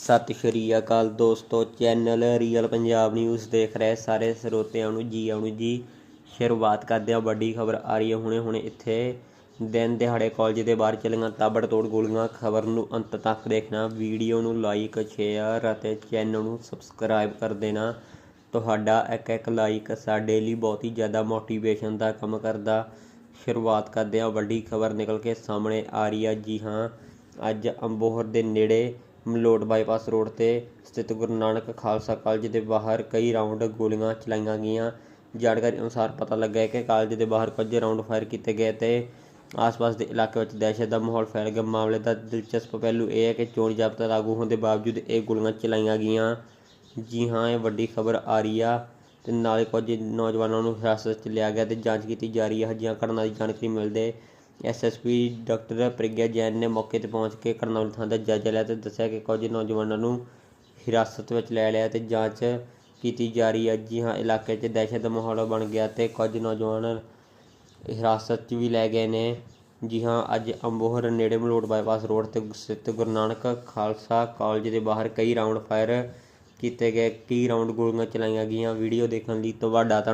ਸਤਿ ਸ਼੍ਰੀ ਅਕਾਲ ਦੋਸਤੋ, channel real Punjab news ਦੇਖ ਰਹੇ ਸਾਰੇ ਸਰੋਤਿਆਂ ਨੂੰ ਜੀ ਆਉਣ ਜੀ। ਸ਼ੁਰੂਆਤ ਕਰਦੇ ਹਾਂ ਵੱਡੀ ਖਬਰ ਆ ਰਹੀ ਹੈ ਹੁਣੇ ਹੁਣੇ ਇੱਥੇ। ਦਿਨ ਦਿਹਾੜੇ ਕਾਲਜ ਦੇ ਬਾਹਰ ਚੱਲੀਆਂ ਤਾਬੜਤੋੜ ਗੋਲੀਆਂ। ਖਬਰ ਨੂੰ ਅੰਤ ਤੱਕ ਦੇਖਣਾ ਵੀਡੀਓ ਨੂੰ ਲਾਈਕ ਸ਼ੇਅਰ ਅਤੇ ਚੈਨਲ ਨੂੰ ਸਬਸਕ੍ਰਾਈਬ ਕਰ ਦੇਣਾ। ਤੁਹਾਡਾ ਇੱਕ ਇੱਕ ਲਾਈਕ ਸਾਡੇ ਲਈ ਬਹੁਤ ਹੀ ਜ਼ਿਆਦਾ ਮੋਟੀਵੇਸ਼ਨ ਦਾ ਕੰਮ ਕਰਦਾ। ਸ਼ੁਰੂਆਤ ਕਰਦੇ ਹਾਂ ਵੱਡੀ ਖਬਰ ਨਿਕਲ ਕੇ ਸਾਹਮਣੇ ਆ ਰਹੀ ਆ ਜੀ ਹਾਂ, ਅੱਜ ਅੰਬੋਹਰ ਦੇ ਨੇੜੇ ਮਲੋਟ ਬਾਈਪਾਸ ਰੋਡ ਤੇ ਸਥਿਤ ਗੁਰੂ ਨਾਨਕ ਖਾਲਸਾ ਕਾਲਜ ਦੇ ਬਾਹਰ ਕਈ ਰਾਉਂਡ ਗੋਲੀਆਂ ਚਲਾਈਆਂ ਗਈਆਂ। ਜਾਣਕਾਰੀ ਅਨੁਸਾਰ ਪਤਾ ਲੱਗਾ ਹੈ ਕਿ ਕਾਲਜ ਦੇ ਬਾਹਰ ਕੁਝ ਰਾਉਂਡ ਫਾਇਰ ਕੀਤੇ ਗਏ ਤੇ ਆਸ-ਪਾਸ ਦੇ ਇਲਾਕੇ ਵਿੱਚ ਦਹਿਸ਼ਤ ਦਾ ਮਾਹੌਲ ਫੈਲ ਗਿਆ। ਮਾਮਲੇ ਦਾ ਦਿਲਚਸਪ ਪਹਿਲੂ ਇਹ ਹੈ ਕਿ ਚੋਣ ਜ਼ਾਬਤਾ ਲਾਗੂ ਹੋਣ ਦੇ ਬਾਵਜੂਦ ਇਹ ਗੋਲੀਆਂ ਚਲਾਈਆਂ ਗਈਆਂ। ਜੀ ਹਾਂ, ਇਹ ਵੱਡੀ ਖਬਰ ਆ ਰਹੀ ਆ ਤੇ ਨਾਲੇ ਕੁਝ ਨੌਜਵਾਨਾਂ ਨੂੰ ਹਿਰਾਸਤ 'ਚ ਲਿਆ ਗਿਆ ਤੇ ਜਾਂਚ ਕੀਤੀ ਜਾ ਰਹੀ ਹੈ। ਹਜੀਆਂ ਘਟਨਾ ਦੀ ਜਾਣਕਾਰੀ ਮਿਲਦੇ ਐਸਐਸਪੀ ਡਾਕਟਰ ਪ੍ਰਗਿਆ ਜੈਨ ਨੇ ਮੌਕੇ ਤੇ ਪਹੁੰਚ ਕੇ ਘਟਨਾ ਥਾਂ ਦਾ ਜਾਇਜ਼ਾ ਲਿਆ ਤੇ ਦੱਸਿਆ ਕਿ ਕੁਝ ਨੌਜਵਾਨਾਂ ਨੂੰ ਹਿਰਾਸਤ ਵਿੱਚ ਲੈ ਲਿਆ ਤੇ ਜਾਂਚ ਕੀਤੀ ਜਾ ਰਹੀ ਹੈ। ਜੀ ਹਾਂ ਇਲਾਕੇ 'ਚ ਦਹਿਸ਼ਤ ਦਾ ਮਾਹੌਲ ਬਣ ਗਿਆ ਤੇ ਕੁਝ ਨੌਜਵਾਨ ਹਿਰਾਸਤ 'ਚ ਵੀ ਲੈ ਗਏ ਨੇ। ਜੀ ਹਾਂ ਅੱਜ ਅੰਬੋਹਰ ਨੇੜੇ ਮਲੋਟ ਬਾਈਪਾਸ ਰੋਡ ਤੇ ਸਥਿਤ ਗੁਰੂ ਨਾਨਕ ਖਾਲਸਾ ਕਾਲਜ ਦੇ ਬਾਹਰ ਕਈ ਰਾਉਂਡ ਫਾਇਰ ਕੀਤੇ ਗਏ, ਕਈ ਰਾਉਂਡ ਗੋਲੀਆਂ ਚਲਾਈਆਂ ਗਈਆਂ। ਵੀਡੀਓ ਦੇਖਣ ਲਈ ਤੁਹਾਡਾ ਧੰਨ-